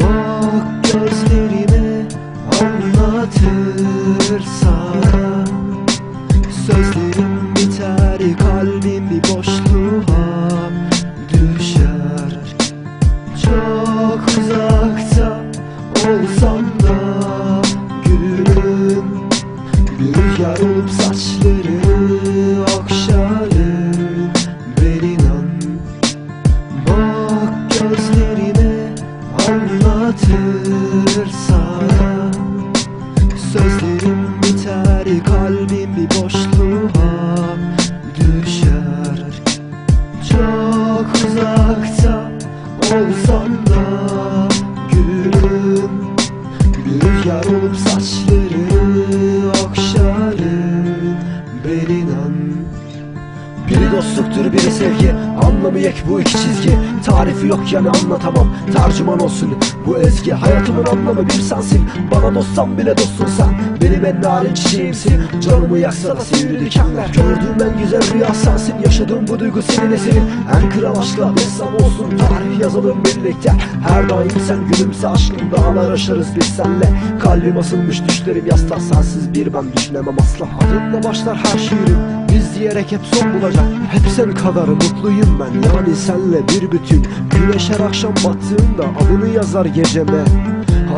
Bak gözlerime anlatır sana Sözlerimi boşluğa düşer. Çok uzakta olsam da gülüm Bir rüzgar olup saçlarını okşarım Ben inan. Biri dostluktur biri sevgi Anlamı yek bu iki çizgi. Tarifi yok yani anlatamam. Tercüman olsun. Bu ezgi Hayatımın anlamı bir sensin. Bana dostsan bile dostsun sen. Benim en narin çiçeğimsin. Canımı yaksa da sivri dikenler. Gördüğüm en güzel rüya sensin Yaşadığım bu duygu senin eserin. En kral aşkla insan olsun Tarih yazalım birlikte. Her daim sen gülümse aşkım Dağlar aşarız biz senle. Kalbim asılmış düşlerim yastığa Sensiz bir ben düşünemem asla. Adınla başlar her şiirim biz diyerek hep son bulacak. Hep sen kadar mutluyum ben yani senle bir bütün. Güneş her akşam battığında adını yazar geceme.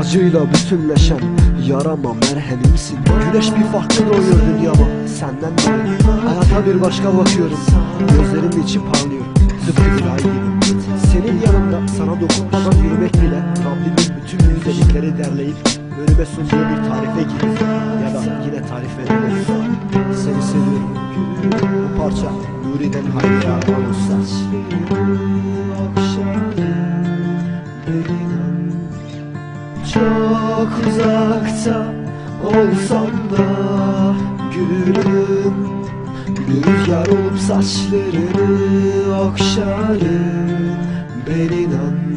Acıyla bütünleşen yarama merhemimsin. Güneş bir farklı doğuyor dünyama senden beri Hayata bir başka bakıyorum. Gözlerimin içi parlıyor. Tıpkı bir ay gibi. Senin yanında sana dokunmadan yürümek bile Rabbimin bütün güzellikleri derleyip Önüme sunduğu bir tarife gibi Ya da yine tarif veremeyiz Seni seviyorum. Bu parça Nuri'den Hayriye Arman Usta Çok uzakta olsam da gülüm. Rüzgar olup saçlarını okşarım. Ben inan